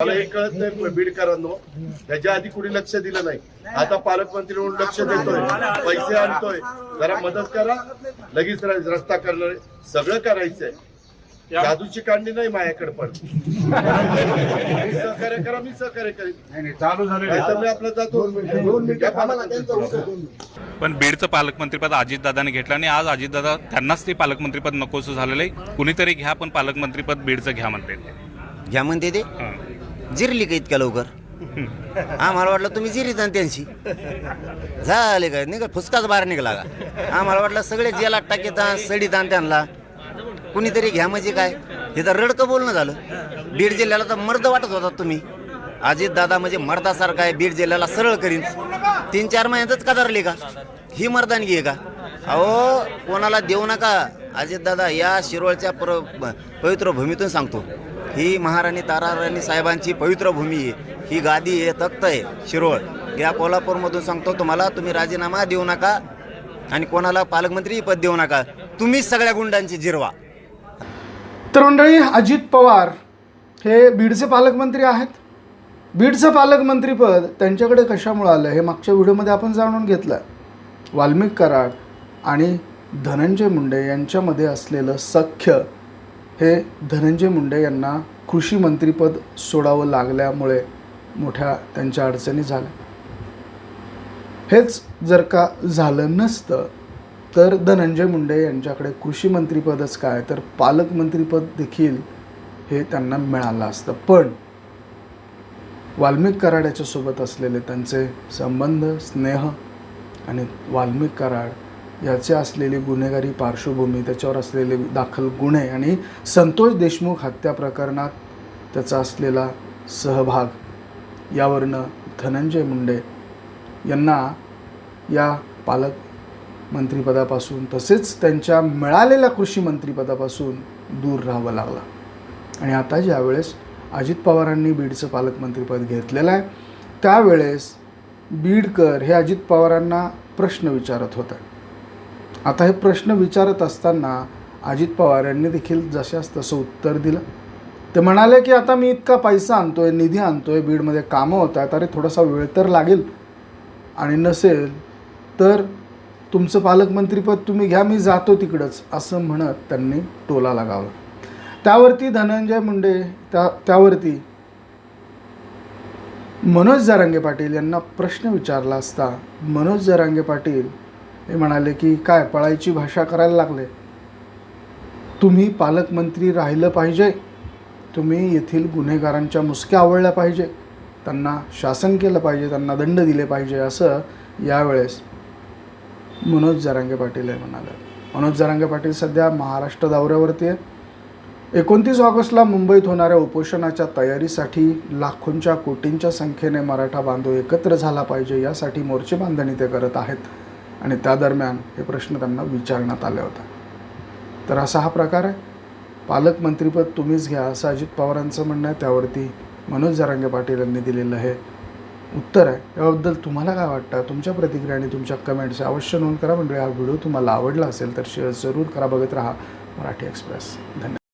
मला हे कळत नाही बीडकरांनो त्याच्या आधी कुणी लक्ष दिलं नाही. आता पालकमंत्री म्हणून लक्ष देतोय. पैसे आणतोय. जरा मदत करा. लगेच रस्ता करणार सगळं करायचंय. जादूची कांडी नाही माझ्याकडे पण. मी सहकार्य करा मी सहकार्य करेन. नाही नाही चालू झाले. मी आपला जातो. पालकमंत्री पण बीडचं पालकमंत्रीपद अजितदादांनी घेतलं आणि आज अजितदादा त्यांनाच ते पालकमंत्रीपद नकोसं झालेलं आहे. कुणीतरी घ्या पण पालकमंत्रीपद बीडचं घ्या म्हणते. घ्या म्हणते ते? जिरली का इतक्या लवकर? आम्हाला वाटलं तुम्ही जिरीत आणि त्यांची. झाले काय निघा फुसकाच बाहेर निघाला का? आम्हाला वाटलं सगळे जेलात टाकेता सडीत आणि त्यांना. कुणीतरी घ्या म्हणजे काय? हे तर रडकं बोलणं झालं. बीड जिल्ह्याला तर मर्द वाटत होता तुम्ही. अजित दादा म्हणजे मर्दासारखा आहे बीड जिल्ह्याला सरळ करीन. तीन चार महिन्यातच कदारली का? ही मर्दानगी आहे का? अहो कोणाला देऊ नका. अजित दादा या शिरोळच्या पवित्र भूमीतून सांगतो. ही महाराणी ताराराणी साहेबांची पवित्र भूमी आहे. ही गादी आहे तख्त आहे शिरोळ. या कोल्हापूरमधून सांगतो तुम्हाला तुम्ही राजीनामा देऊ नका आणि कोणाला पालकमंत्री पद देऊ नका. तुम्हीच सगळ्या गुंडांची जिरवा. तर मंडळी अजित पवार हे बीडचे पालकमंत्री आहेत. बीडचं पालकमंत्रीपद त्यांच्याकडे कशामुळे आलं हे मागच्या व्हिडिओमध्ये आपण जाणून घेतलं. वाल्मिक कराड आणि धनंजय मुंडे यांच्यामध्ये असलेलं सख्य हे धनंजय मुंडे यांना कृषी मंत्रीपद सोडावं लागल्यामुळे मोठ्या त्यांच्या अडचणी झाल्या. हेच जर का झालं नसतं तर धनंजय मुंडे यांच्याकडे कृषी मंत्रीपदच काय? तर पालकमंत्रीपद देखील हे त्यांना मिळालं असतं. पण वाल्मिक कराड याच्यासोबत असलेले त्यांचे संबंध स्नेह आणि वाल्मिक कराड याचे असलेली गुन्हेगारी पार्श्वभूमी त्याच्यावर असलेले दाखल गुन्हे आणि संतोष देशमुख हत्या प्रकरणात त्याचा असलेला सहभाग यावरनं धनंजय मुंडे यांना या पालक मंत्रिपदापासून तसेच त्यांच्या मिळालेल्या कृषी मंत्रिपदापासून दूर राहावं लागलं. आणि आता ज्यावेळेस अजित पवारांनी बीडचं पालकमंत्रीपद घेतलेलं आहे त्यावेळेस बीडकर हे अजित पवारांना प्रश्न विचारत होते. आता हे प्रश्न विचारत असताना अजित पवार यांनी देखील जशास तसं उत्तर दिलं. ते म्हणाले की आता मी इतका पैसा आणतो आहे निधी आणतो आहे बीडमध्ये कामं होत आहेत अरे थोडासा वेळ तर लागेल. आणि नसेल तर तुमचं पालकमंत्रीपद तुम्ही घ्या मी जातो तिकडंच असं म्हणत त्यांनी टोला लगावला. त्यावरती धनंजय मुंडे त्या त्यावरती मनोज जरांगे पाटील यांना प्रश्न विचारला असता मनोज जरांगे पाटील हे म्हणाले की काय पळायची भाषा करायला लागले? तुम्ही पालकमंत्री राहिलं पाहिजे. तुम्ही येथील गुन्हेगारांच्या मुसक्या आवळल्या पाहिजे. त्यांना शासन केलं पाहिजे त्यांना दंड दिले पाहिजे असं यावेळेस मनोज जरांगे पाटील हे म्हणाले. मनोज जरांगे पाटील सध्या महाराष्ट्र दौऱ्यावरती आहे एकोणतीस ऑगस्टला मुंबईत होणाऱ्या उपोषणाच्या तयारीसाठी लाखोंच्या कोटींच्या संख्येने मराठा बांधव एकत्र झाला पाहिजे यासाठी मोर्चे बांधणी ते करत आहेत. आणि त्या दरम्यान हे प्रश्न त्यांना विचारण्यात आले होते. तर असा हा प्रकार आहे. पालकमंत्रीपद तुम्हीच घ्या असं अजित पवारांचं म्हणणं आहे. त्यावरती मनोज जरांगे पाटील यांनी दिलेलं हे उत्तर आहे. याबद्दल तुम्हाला काय वाटतं? तुमच्या प्रतिक्रिया आणि तुमच्या कमेंट्स अवश्य नोंद करा. म्हणजे हा व्हिडिओ तुम्हाला आवडला असेल तर शेअर जरूर करा. बघत राहा मराठी एक्सप्रेस. धन्यवाद.